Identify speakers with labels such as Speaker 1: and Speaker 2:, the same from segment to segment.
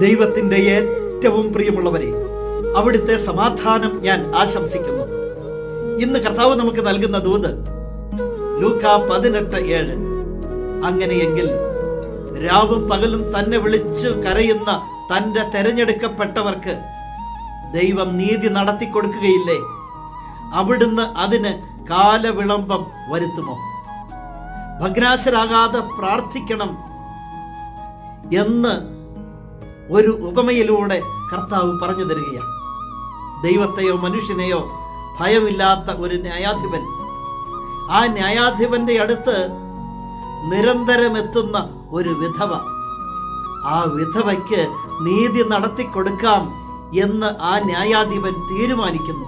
Speaker 1: ദൈവത്തിന്റെ ഏറ്റവും പ്രിയമുള്ളവരെ അവിടുത്തെ സമാധാനം ഞാൻ ആശംസിക്കുന്നു. ഇന്ന് കർത്താവ് നമുക്ക് നൽകുന്ന ദൂത് ലൂക്ക പതിനെട്ട് ഏഴ്. അങ്ങനെയെങ്കിൽ രാവും പകലും തന്നെ വിളിച്ചു കരയുന്ന തന്റെ തെരഞ്ഞെടുക്കപ്പെട്ടവർക്ക് ദൈവം നീതി നടത്തി കൊടുക്കുകയില്ലേ? അവിടുന്ന് അതിന് കാലവിളംബം വരുത്തുമോ? ഭഗ്നാശരാകാതെ പ്രാർത്ഥിക്കണം എന്ന് ഒരു ഉപമയിലൂടെ കർത്താവ് പറഞ്ഞു തരികയാണ്. ദൈവത്തെയോ മനുഷ്യനെയോ ഭയമില്ലാത്ത ഒരു ന്യായാധിപൻ. ആ ന്യായാധിപന്റെ അടുത്ത് നിരന്തരം എത്തുന്ന ഒരു വിധവ. ആ വിധവയ്ക്ക് നീതി നടത്തി കൊടുക്കാം എന്ന് ആ ന്യായാധിപൻ തീരുമാനിക്കുന്നു.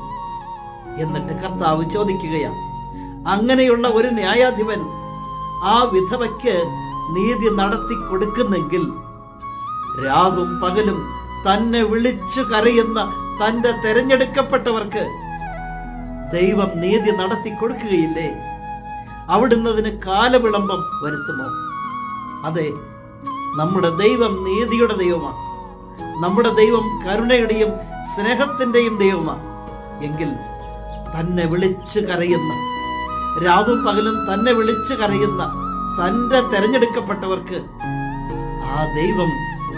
Speaker 1: എന്നിട്ട് കർത്താവ് ചോദിക്കുകയാണ്. അങ്ങനെയുള്ള ഒരു ന്യായാധിപൻ ആ വിധവയ്ക്ക് നീതി നടത്തി കൊടുക്കുന്നെങ്കിൽ രാവും പകലും തന്നെ വിളിച്ചു കരയുന്ന തന്റെ തെരഞ്ഞെടുക്കപ്പെട്ടവർക്ക് ദൈവം നീതി നടത്തി കൊടുക്കുകയില്ലേ? അവിടുന്ന് അതിന് കാലവിളംബം വരുത്തുമോ? അതെ നമ്മുടെ ദൈവം നീതിയുടെ ദൈവമാണ് നമ്മുടെ ദൈവം കരുണയുടെയും സ്നേഹത്തിന്റെയും ദൈവമാണ് എങ്കിൽ തന്നെ വിളിച്ചു കരയുന്ന രാവും പകലും തന്നെ വിളിച്ചു കരയുന്ന തന്റെ തെരഞ്ഞെടുക്കപ്പെട്ടവർക്ക് ആ ദൈവം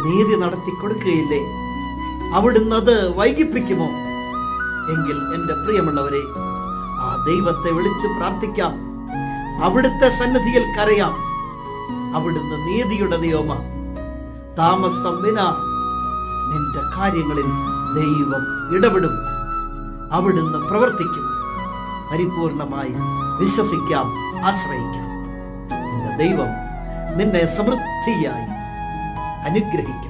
Speaker 1: നീതി നടത്തി കൊടുക്കുകയില്ലേ? അവിടുന്ന് അത് വൈകിപ്പിക്കുമോ? എങ്കിൽ എന്റെ പ്രിയമുള്ളവരെ ആ ദൈവത്തെ വിളിച്ച് പ്രാർത്ഥിക്കാം. അവിടുത്തെ സന്നിധിയിൽ കരയാം. അവിടുന്ന് നീതിയുടെ ദൈവമാ താമസം വിന നിന്റെ കാര്യങ്ങളിൽ ദൈവം ഇടപെടും. അവിടുന്ന് പ്രവർത്തിക്കും. പരിപൂർണമായി വിശ്വസിക്കാം ആശ്രയിക്കാം. നിന്റെ ദൈവം നിന്നെ സമൃദ്ധിയായി അനുഗ്രഹിക്കും.